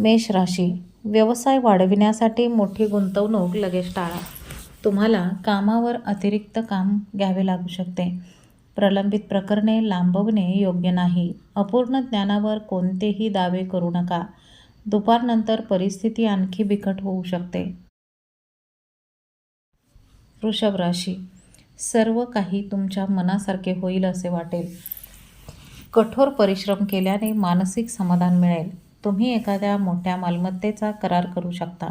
मेष राशी. व्यवसाय वाढविण्यासाठी मोठी गुंतवणूक लगेच टाळा. तुम्हाला कामावर अतिरिक्त काम घ्यावे लागू शकते. प्रलंबित प्रकरणे लांबवणे योग्य नाही. अपूर्ण ज्ञानावर कोणतेही दावे करू नका. दुपारनंतर परिस्थिती आणखी बिकट होऊ शकते. वृषभ राशी. सर्व काही तुमच्या मनासारखे होईल असे वाटेल. कठोर परिश्रम केल्याने मानसिक समाधान मिळेल. तुम्ही एखाद्या मोठ्या मालमत्तेचा करार करू शकता.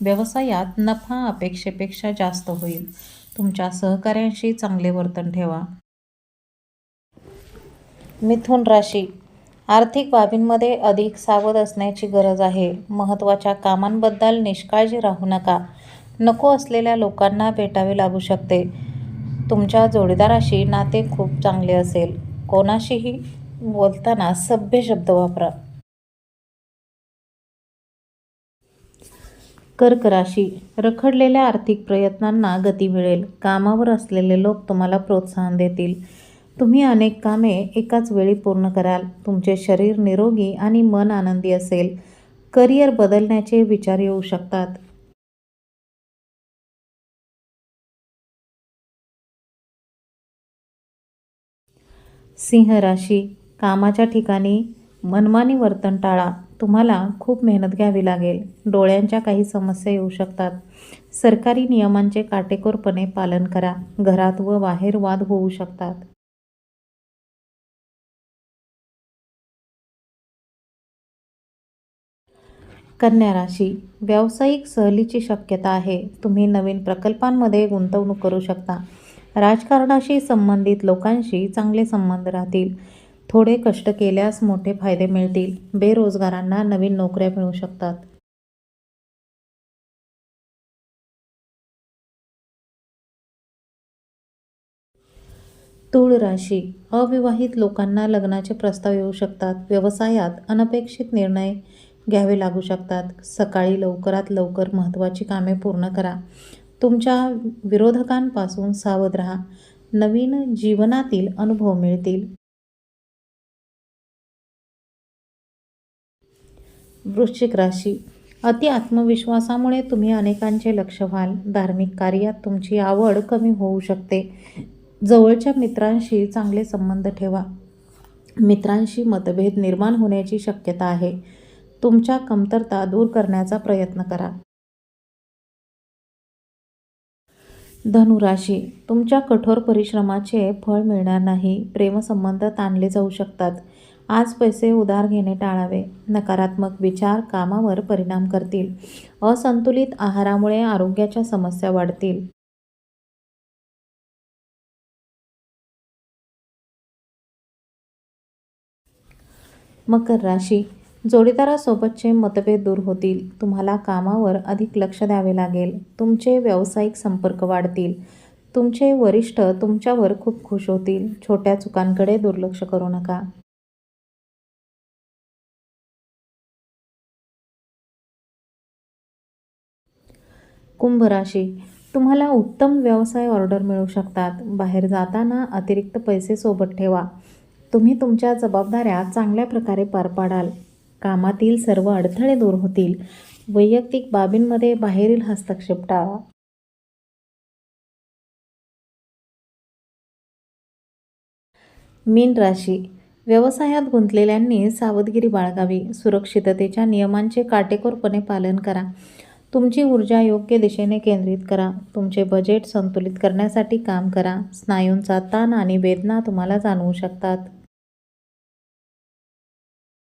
व्यवसायात नफा अपेक्षेपेक्षा जास्त होईल. तुमच्या सहकाऱ्यांशी चांगले वर्तन ठेवा. मिथुन राशी. आर्थिक बाबींमध्ये अधिक सावध असण्याची गरज आहे. महत्त्वाच्या कामांबद्दल निष्काळजी राहू नका. नको असलेल्या लोकांना भेटावे लागू शकते. तुमच्या जोडीदाराशी नाते खूप चांगले असेल. कोणाशीही बोलताना सभ्य शब्द वापरा. कर्क राशी रखडलेल्या आर्थिक प्रयत्नांना गती मिळेल. कामावर असलेले लोक तुम्हाला प्रोत्साहन देतील. तुम्ही अनेक कामे एकाच वेळी पूर्ण कराल. तुमचे शरीर निरोगी आणि मन आनंदी असेल. करिअर बदलण्याचे विचार येऊ शकतात. सिंह राशी कामाच्या ठिकाणी मनमानी वर्तन टाळा. तुम्हाला खूप मेहनत घ्यावी लागेल. डोळ्यांच्या काही समस्या येऊ शकतात. सरकारी नियमांचे काटेकोरपणे पालन करा. घरात व बाहेर वाद होऊ शकतात. कन्या राशी. व्यावसायिक सहलीची शक्यता आहे. तुम्ही नवीन प्रकल्पांमध्ये गुंतवणूक करू शकता. राजकारणाशी संबंधित लोकांशी चांगले संबंध राहतील. थोडे कष्ट केल्यास मोठे फायदे मिळतील. बेरोजगारांना नवीन नोकऱ्या मिळू शकतात. तूळ राशी. अविवाहित लोकांना लग्नाचे प्रस्ताव येऊ शकतात. व्यवसायात अनपेक्षित निर्णय घ्यावे लागू शकतात. सकाळी लवकरात लवकर महत्त्वाची कामे पूर्ण करा. तुमच्या विरोधकांपासून सावध राहा. नवीन जीवनातील अनुभव मिळतील. वृश्चिक राशी. अति आत्मविश्वासामुळे तुम्ही अनेकांचे लक्ष व्हाल. धार्मिक कार्यात तुमची आवड कमी होऊ शकते. जवळच्या मित्रांशी चांगले संबंध ठेवा. मित्रांशी मतभेद निर्माण होण्याची शक्यता आहे. तुमच्या कमतरता दूर करण्याचा प्रयत्न करा. धनुराशी. तुमच्या कठोर परिश्रमाचे फळ मिळणार नाही. प्रेमसंबंध ताणले जाऊ शकतात. आज पैसे उधार घेणे टाळावे. नकारात्मक विचार कामावर परिणाम करतील. असंतुलित आहारामुळे आरोग्याच्या समस्या वाढतील. मकर राशी. जोडीदारासोबतचे मतभेद दूर होतील. तुम्हाला कामावर अधिक लक्ष द्यावे लागेल. तुमचे व्यावसायिक संपर्क वाढतील. तुमचे वरिष्ठ तुमच्यावर खूप खुश होतील. छोट्या चुकांकडे दुर्लक्ष करू नका. कुंभ राशी तुम्हाला उत्तम व्यवसाय ऑर्डर मिळू शकतात. बाहेर जाताना अतिरिक्त पैसे सोबत ठेवा. तुम्ही तुमच्या जबाबदाऱ्या चांगल्या प्रकारे पार पाडाल. कामातील सर्व अडथळे दूर होतील. वैयक्तिक बाबींमध्ये बाहेरील हस्तक्षेप टाळा. मीन राशी. व्यवसायात गुंतलेल्यांनी सावधगिरी बाळगावी. सुरक्षिततेच्या नियमांचे काटेकोरपणे पालन करा. तुमची ऊर्जा योग्य दिशेने केंद्रित करा. तुमचे बजेट संतुलित करण्यासाठी काम करा. स्नायूंचा ताण आणि वेदना तुम्हाला जाणवू शकतात.